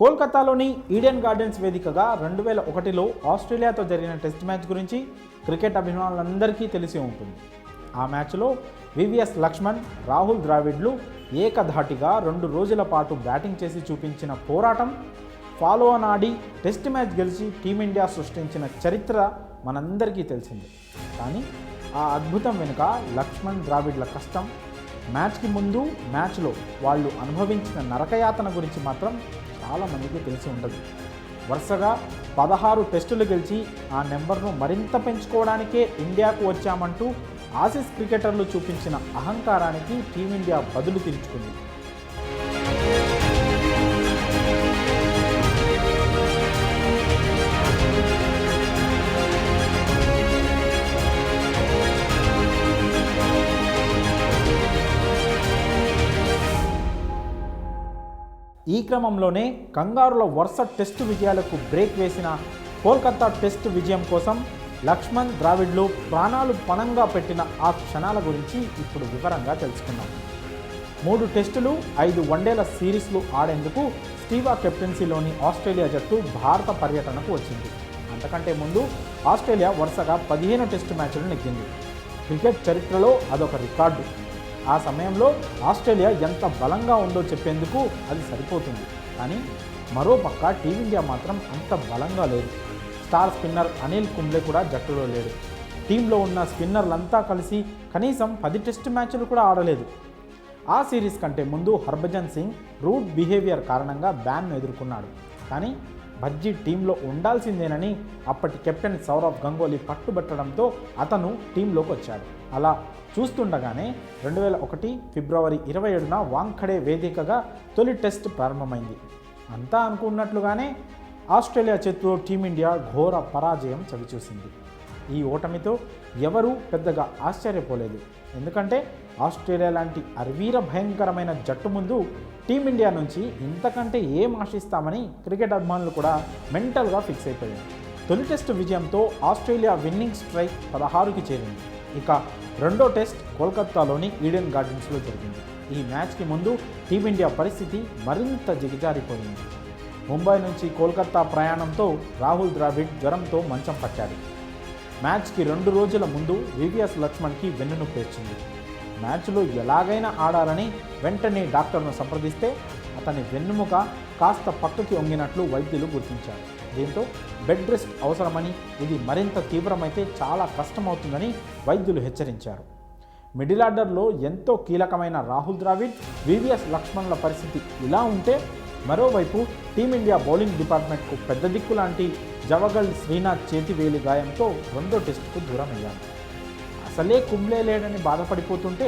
కోల్కతాలోని Eden gardens వేదికగా రెండు వేల ఒకటిలో ఆస్ట్రేలియాతో జరిగిన టెస్ట్ మ్యాచ్ గురించి క్రికెట్ అభిమానులందరికీ తెలిసి ఉంటుంది. ఆ మ్యాచ్లో వివిఎస్ లక్ష్మణ్ రాహుల్ ద్రావిడ్లు ఏకధాటిగా రెండు రోజుల పాటు బ్యాటింగ్ చేసి చూపించిన పోరాటం ఫాలో అన్ ఆడి టెస్ట్ మ్యాచ్ గెలిచి టీమిండియా సృష్టించిన చరిత్ర మనందరికీ తెలిసింది. కానీ ఆ అద్భుతం వెనుక లక్ష్మణ్ ద్రావిడ్ల కష్టం మ్యాచ్కి ముందు మ్యాచ్లో వాళ్ళు అనుభవించిన నరకయాతన గురించి మాత్రం చాలామందికి తెలిసి ఉండదు వరుసగా పదహారు టెస్టులు గెలిచి ఆ నెంబర్ను మరింత పెంచుకోవడానికే ఇండియాకు వచ్చామంటూ ఆసీస్ క్రికెటర్లు చూపించిన అహంకారానికి టీమిండియా బదులు తీర్చుకుంది. ఈ క్రమంలోనే కంగారుల వరుస టెస్టు విజయాలకు బ్రేక్ వేసిన కోల్కతా టెస్టు విజయం కోసం లక్ష్మణ్ ద్రావిడ్లు ప్రాణాలు పణంగా పెట్టిన ఆ క్షణాల గురించి ఇప్పుడు వివరంగా తెలుసుకుందాం. మూడు టెస్టులు ఐదు వన్డేల సిరీస్లు ఆడేందుకు స్టీవా కెప్టెన్సీలోని ఆస్ట్రేలియా జట్టు భారత పర్యటనకు వచ్చింది. అంతకంటే ముందు ఆస్ట్రేలియా వరుసగా పదిహేను టెస్టు మ్యాచ్లు నెగ్గింది. క్రికెట్ చరిత్రలో అదొక రికార్డు. ఆ సమయంలో ఆస్ట్రేలియా ఎంత బలంగా ఉందో చెప్పేందుకు అది సరిపోతుంది. కానీ మరోపక్క టీమిండియా మాత్రం అంత బలంగా లేదు. స్టార్ స్పిన్నర్ అనిల్ కుంబ్లే కూడా జట్టులో లేడు. టీంలో ఉన్న స్పిన్నర్లంతా కలిసి కనీసం పది టెస్ట్ మ్యాచ్లు కూడా ఆడలేదు. ఆ సిరీస్ కంటే ముందు హర్భజన్ సింగ్ రూట్ బిహేవియర్ కారణంగా బ్యాన్ను ఎదుర్కొన్నాడు. కానీ భజ్జీ టీంలో ఉండాల్సిందేనని అప్పటి కెప్టెన్ సౌరవ్ గంగోలీ పట్టుబట్టడంతో అతను టీంలోకి వచ్చాడు. అలా చూస్తుండగానే రెండు వేల ఒకటి ఫిబ్రవరి ఇరవై ఏడున వాంఖడే వేదికగా తొలి టెస్ట్ ప్రారంభమైంది. అంతా అనుకున్నట్లుగానే ఆస్ట్రేలియా చేతిలో టీమిండియా ఘోర పరాజయం చవిచూసింది. ఈ ఓటమితో ఎవరూ పెద్దగా ఆశ్చర్యపోలేదు. ఎందుకంటే ఆస్ట్రేలియా లాంటి అర్వీర భయంకరమైన జట్టు ముందు టీమిండియా నుంచి ఇంతకంటే ఏం ఆశిస్తామని క్రికెట్ అభిమానులు కూడా మెంటల్గా ఫిక్స్ అయిపోయారు. తొలి టెస్ట్ విజయంతో ఆస్ట్రేలియా విన్నింగ్ స్ట్రైక్ పదహారుకి చేరింది. ఇక రెండో టెస్ట్ కోల్కత్తాలోని ఈడెన్ గార్డెన్స్లో జరిగింది. ఈ మ్యాచ్కి ముందు టీమిండియా పరిస్థితి మరింత దిగజారిపోయింది. ముంబై నుంచి కోల్కత్తా ప్రయాణంతో రాహుల్ ద్రావిడ్ జ్వరంతో మంచం పట్టాడు. మ్యాచ్కి రెండు రోజుల ముందు వివిఎస్ లక్ష్మణ్కి వెన్నును పేర్చింది. మ్యాచ్లో ఎలాగైనా ఆడాలని వెంటనే డాక్టర్ను సంప్రదిస్తే అతని వెన్నుముక కాస్త పక్కకి వంగినట్లు వైద్యులు గుర్తించారు. దీంతో బెడ్ రెస్ట్ అవసరమని ఇది మరింత తీవ్రమైతే చాలా కష్టమవుతుందని వైద్యులు హెచ్చరించారు. మిడిల్ ఆర్డర్లో ఎంతో కీలకమైన రాహుల్ ద్రావిడ్ వివిఎస్ లక్ష్మణ్ల పరిస్థితి ఇలా ఉంటే మరోవైపు టీమిండియా బౌలింగ్ డిపార్ట్మెంట్కు పెద్ద దిక్కు లాంటి జవగల్ శ్రీనాథ్ చేతివేలి గాయంతో రెండో టెస్టుకు దూరమయ్యారు. అసలే కుంబ్లే లేడని బాధపడిపోతుంటే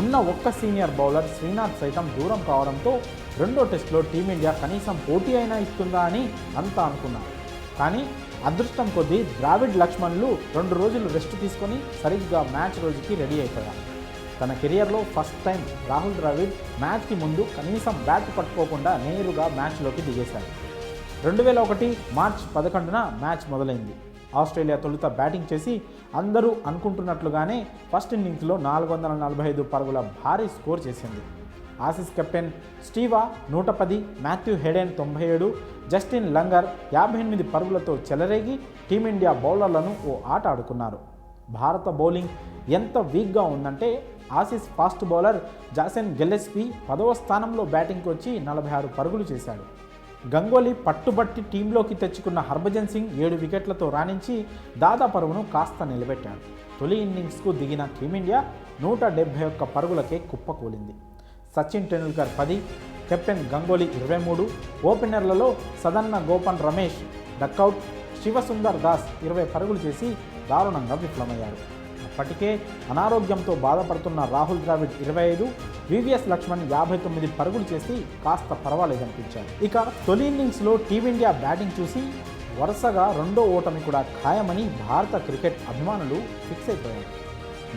ఉన్న ఒక్క సీనియర్ బౌలర్ శ్రీనాథ్ సైతం దూరం కావడంతో రెండో టెస్టులో టీమిండియా కనీసం పోటీ అయినా ఇస్తుందా అని అంతా అనుకున్నారు కానీ అదృష్టం కొద్దీ ద్రావిడ్ లక్ష్మణ్లు రెండు రోజులు రెస్ట్ తీసుకొని సరిగ్గా మ్యాచ్ రోజుకి రెడీ అయిపోయారు. తన కెరియర్లో ఫస్ట్ టైం రాహుల్ ద్రావిడ్ మ్యాచ్కి ముందు కనీసం బ్యాట్ పట్టుకోకుండా నేరుగా మ్యాచ్లోకి దిగేశాడు రెండు వేల ఒకటి మార్చ్ పదకొండున మ్యాచ్ మొదలైంది. ఆస్ట్రేలియా తొలుత బ్యాటింగ్ చేసి అందరూ అనుకుంటున్నట్లుగానే ఫస్ట్ ఇన్నింగ్స్లో నాలుగు వందల నలభై ఐదు పరుగుల భారీ స్కోర్ చేసింది. ఆసీస్ కెప్టెన్ స్టీవా నూట పది మాథ్యూ హెడెన్ తొంభై ఏడు జస్టిన్ లంగర్ యాభై ఎనిమిది పరుగులతో చెలరేగి టీమిండియా బౌలర్లను ఓ ఆట ఆడుకున్నారు. భారత బౌలింగ్ ఎంత వీక్గా ఉందంటే Aussies fast bowler Jason Gillespie పదవ స్థానంలో బ్యాటింగ్కి వచ్చి నలభై ఆరు పరుగులు చేశాడు. గంగోలీ పట్టుబట్టి టీంలోకి తెచ్చుకున్న హర్భజన్ సింగ్ ఏడు వికెట్లతో రాణించి దాదా పరుగును కాస్త నిలబెట్టాడు. తొలి ఇన్నింగ్స్కు దిగిన టీమిండియా నూట డెబ్బై ఒక్క పరుగులకే కుప్పకూలింది. సచిన్ టెండూల్కర్ పది కెప్టెన్ గంగోలీ ఇరవై మూడు ఓపెనర్లలో సదన్న గోపన్ రమేష్ డక్అవుట్ శివసుందర్ దాస్ ఇరవై పరుగులు చేసి దారుణంగా విఫలమయ్యారు. ఇప్పటికే అనారోగ్యంతో బాధపడుతున్న రాహుల్ ద్రావిడ్ ఇరవై ఐదు వివిఎస్ లక్ష్మణ్ యాభై తొమ్మిది పరుగులు చేసి కాస్త పర్వాలేదనిపించారు ఇక తొలి ఇన్నింగ్స్లో టీమిండియా బ్యాటింగ్ చూసి వరుసగా రెండో ఓటమి కూడా ఖాయమని భారత క్రికెట్ అభిమానులు ఫిక్స్ అయిపోయారు.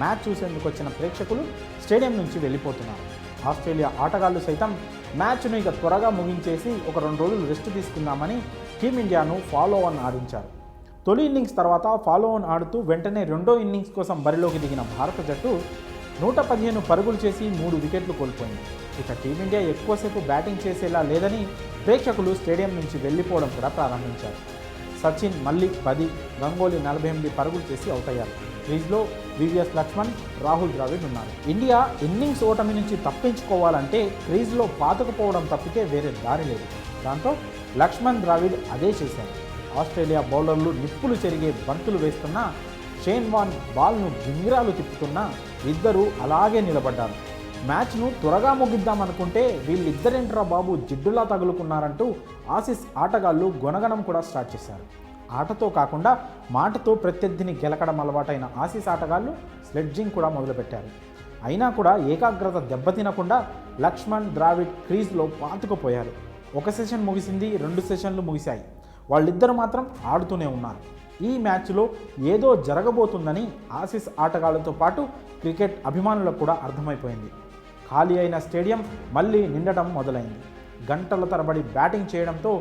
మ్యాచ్ చూసేందుకు వచ్చిన ప్రేక్షకులు స్టేడియం నుంచి వెళ్ళిపోతున్నారు. ఆస్ట్రేలియా ఆటగాళ్ళు సైతం మ్యాచ్ను ఇక త్వరగా ముగించేసి ఒక రెండు రోజులు రెస్ట్ తీసుకుందామని టీమిండియాను ఫాలో ఆన్ ఆడించారు. తొలి ఇన్నింగ్స్ తర్వాత ఫాలో ఆన్ ఆడుతూ వెంటనే రెండో ఇన్నింగ్స్ కోసం బరిలోకి దిగిన భారత జట్టు నూట పదిహేను పరుగులు చేసి మూడు వికెట్లు కోల్పోయింది. ఇక టీమిండియా ఎక్కువసేపు బ్యాటింగ్ చేసేలా లేదని ప్రేక్షకులు స్టేడియం నుంచి వెళ్ళిపోవడం కూడా ప్రారంభించారు. సచిన్ మళ్ళీ పది గంగోలీ నలభై ఎనిమిది పరుగులు చేసి అవుట్ అయ్యారు. క్రీజ్లో వివిఎస్ లక్ష్మణ్ రాహుల్ ద్రావిడ్ ఉన్నారు. ఇండియా ఇన్నింగ్స్ ఓటమి నుంచి తప్పించుకోవాలంటే క్రీజ్లో పాతకపోవడం తప్పితే వేరే దారి లేదు. దాంతో లక్ష్మణ్ ద్రావిడ్ అదే చేశారు. ఆస్ట్రేలియా బౌలర్లు నిప్పులు చెరిగే బంతులు వేస్తున్న షేన్ వాన్ బాల్ను గింగిరాలు తిప్పుతున్న ఇద్దరూ అలాగే నిలబడ్డారు. మ్యాచ్ను త్వరగా ముగిద్దామనుకుంటే వీళ్ళిద్దరేంట్రా బాబు జిడ్డులా తగులుకున్నారంటూ ఆసిస్ ఆటగాళ్ళు గుణగణం కూడా స్టార్ట్ చేశారు. ఆటతో కాకుండా మాటతో ప్రత్యర్థిని గెలకడం అలవాటైన ఆసిస్ ఆటగాళ్ళు స్లెడ్జింగ్ కూడా మొదలుపెట్టారు. అయినా కూడా ఏకాగ్రత దెబ్బతినకుండా లక్ష్మణ్ ద్రావిడ్ క్రీజ్లో పాతుకుపోయారు. ఒక సెషన్ ముగిసింది రెండు సెషన్లు ముగిశాయి. వాళ్ళిద్దరు మాత్రం ఆడుతూనే ఉన్నారు. ఈ మ్యాచ్లో ఏదో జరగబోతుందని ఆసిస్ ఆటగాళ్ళతో పాటు క్రికెట్ అభిమానులకు కూడా అర్థమైపోయింది. ఖాళీ అయిన స్టేడియం మళ్ళీ నిండటం మొదలైంది. గంటల తరబడి బ్యాటింగ్ చేయడంతో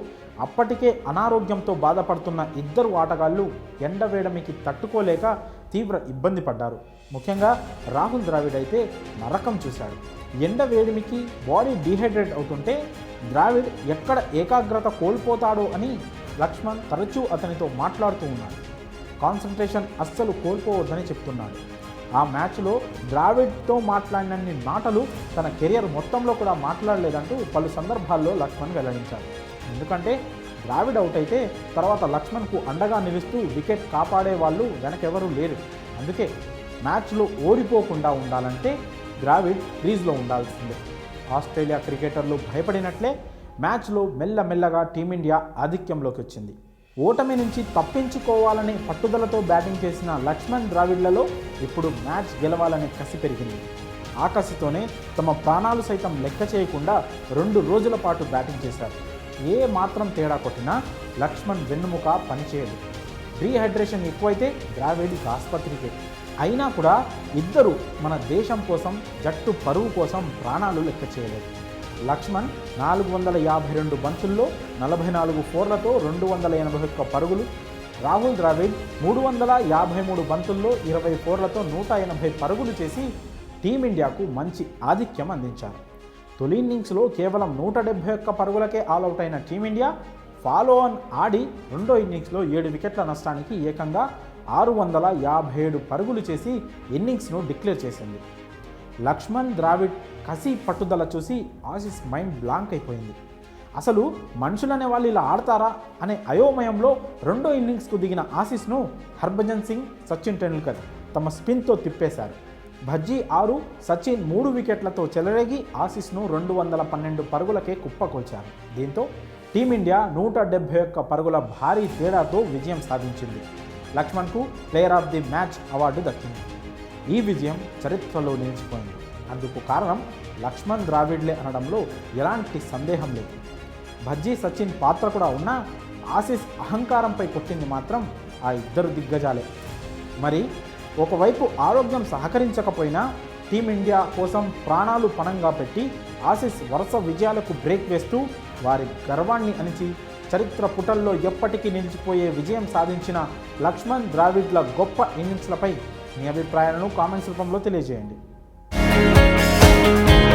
అప్పటికే అనారోగ్యంతో బాధపడుతున్న ఇద్దరు ఆటగాళ్ళు ఎండవేడమికి తట్టుకోలేక తీవ్ర ఇబ్బంది పడ్డారు. ముఖ్యంగా రాహుల్ ద్రావిడ్ అయితే నరకం చూశాడు. ఎండ వేడిమికి బాడీ డీహైడ్రేట్ అవుతుంటే ద్రావిడ్ ఎక్కడ ఏకాగ్రత కోల్పోతాడో అని లక్ష్మణ్ తరచూ అతనితో మాట్లాడుతూ ఉన్నాడు. కాన్సన్ట్రేషన్ అస్సలు కోల్పోవద్దని చెప్తున్నాడు. ఆ మ్యాచ్లో ద్రావిడ్తో మాట్లాడినన్ని మాటలు తన కెరియర్ మొత్తంలో కూడా మాట్లాడలేదంటూ పలు సందర్భాల్లో లక్ష్మణ్ వెల్లడించారు ఎందుకంటే ద్రావిడ్ అవుట్ అయితే తర్వాత లక్ష్మణ్కు అండగా నిలుస్తూ వికెట్ కాపాడే వాళ్ళు వెనకెవరూ లేరు. అందుకే మ్యాచ్లో ఓడిపోకుండా ఉండాలంటే ద్రావిడ్ క్రీజ్లో ఉండాల్సిందే. ఆస్ట్రేలియా క్రికెటర్లు భయపడినట్లే మ్యాచ్లో మెల్లమెల్లగా టీమిండియా ఆధిక్యంలోకి వచ్చింది. ఓటమి నుంచి తప్పించుకోవాలనే పట్టుదలతో బ్యాటింగ్ చేసిన లక్ష్మణ్ ద్రావిడ్లలో ఇప్పుడు మ్యాచ్ గెలవాలనే కసి పెరిగింది. ఆకసితోనే తమ ప్రాణాలు సైతం లెక్క చేయకుండా రెండు రోజుల పాటు బ్యాటింగ్ చేశారు. ఏ మాత్రం తేడా కొట్టినా లక్ష్మణ్ వెన్నుముక పనిచేయదు డీహైడ్రేషన్ ఎక్కువైతే ద్రావిడ్ ఆసుపత్రికి. అయినా కూడా ఇద్దరు మన దేశం కోసం జట్టు పరువు కోసం ప్రాణాలు లెక్క చేయలేదు. లక్ష్మణ్ నాలుగు వందల యాభై రెండు బంతుల్లో నలభై నాలుగు ఫోర్లతో రెండు వందల ఎనభై ఒక్క పరుగులు. రాహుల్ ద్రావిడ్ మూడు వందల యాభై మూడు బంతుల్లో ఇరవై ఫోర్లతో నూట ఎనభై పరుగులు చేసి టీమిండియాకు మంచి ఆధిక్యం అందించారు. తొలి ఇన్నింగ్స్లో కేవలం నూట డెబ్బై ఒక్క పరుగులకే ఆల్అవుట్ అయిన టీమిండియా ఫాలో ఆన్ ఆడి రెండో ఇన్నింగ్స్లో ఏడు వికెట్ల నష్టానికి ఏకంగా ఆరు వందల యాభై ఏడు పరుగులు చేసి ఇన్నింగ్స్ను డిక్లేర్ చేసింది. లక్ష్మణ్ ద్రావిడ్ కసి పట్టుదల చూసి ఆసిస్ మైండ్ బ్లాంక్ అయిపోయింది. అసలు మనుషులనే వాళ్ళు ఇలా ఆడతారా అనే అయోమయంలో రెండో ఇన్నింగ్స్కు దిగిన ఆసిస్ను హర్భజన్ సింగ్ సచిన్ టెండూల్కర్ తమ స్పిన్తో తిప్పేశారు. భజ్జీ ఆరు సచిన్ మూడు వికెట్లతో చెలరేగి ఆసిస్ను రెండు వందల పన్నెండు పరుగులకే కుప్పకొల్చారు దీంతో టీమిండియా నూట డెబ్బై ఒక్క పరుగుల భారీ తేడాతో విజయం సాధించింది. లక్ష్మణ్కు player of the match award దక్కింది. ఈ విజయం చరిత్రలో నిలిచిపోయింది. అందుకు కారణం లక్ష్మణ్ ద్రావిడ్లే అనడంలో ఎలాంటి సందేహం లేదు. భజ్జీ సచిన్ పాత్ర కూడా ఉన్నా ఆసిస్ అహంకారంపై కొట్టింది మాత్రం ఆ ఇద్దరు దిగ్గజాలే. మరి ఒకవైపు ఆరోగ్యం సహకరించకపోయినా టీమిండియా కోసం ప్రాణాలు పణంగా పెట్టి ఆసిస్ వరుస విజయాలకు బ్రేక్ వేస్తూ వారి గర్వాన్ని అణిచి చరిత్ర పుటల్లో ఎప్పటికీ నిలిచిపోయే విజయం సాధించిన లక్ష్మణ్ ద్రావిడ్ల గొప్ప ఇన్నింగ్స్లపై మీ అభిప్రాయాలను కామెంట్స్ రూపంలో తెలియజేయండి. Bye.